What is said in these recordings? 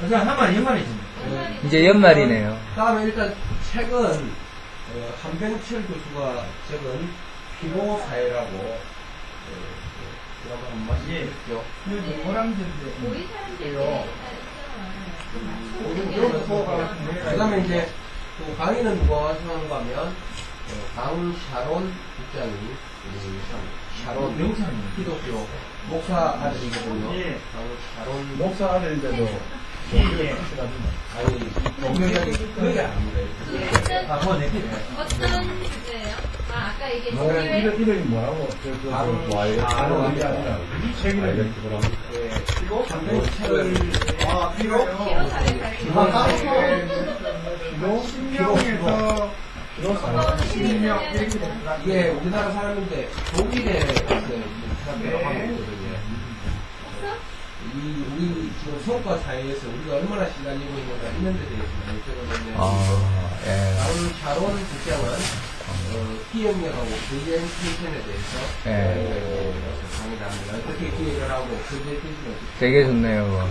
그냥 한마리 연말이지. 이제 연말이네요. 다음에 일단 책은 어, 한병철 교수가 적은 피로 사회라고 어, 드라마 한 그래요. 여기 보가 그 다음에 이제 또 강의는 누가 와서 하는가 하면 어, 강샤론 국장이 이 참, 샤론 명창이. 기독교 목사 아들이거든요. 예. 강샤론 목사 아들인데도 예. 아니 동명이 그게. 아, 그거 내 어떤 주제예요? 아, 아까 얘기했던 뭐? 이름, 이름이 뭐라고? 바로 그, 뭐, 바로 이게 아니라, 이 책 이름이 뭐라고? 예, 피로 한병철 아, 피로? 피로. 피로. 피로? 신명에서, 피로 이게 우리나라 사람인데 독일에 있어요. 있거든요. 이 우리 지금 성과 사회에서 우리가 얼마나 시달리고 있는가 이런 데 대해서 적어졌네요. 아, 예. 다음 샤론 국장은 어, 기억력하고 프레젠테이션에 대해서 예. 어, 강의를 합니다. 어떻게 기획을 하고 프레젠테이션을 되게 좋네요.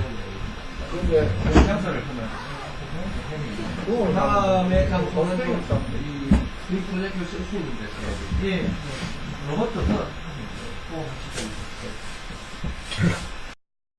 근데, 장소를 하면. 그 다음에 장소는 좀이 이 프로젝트를 쓸수 있는 데서 예. 로봇도 더. 또 하시던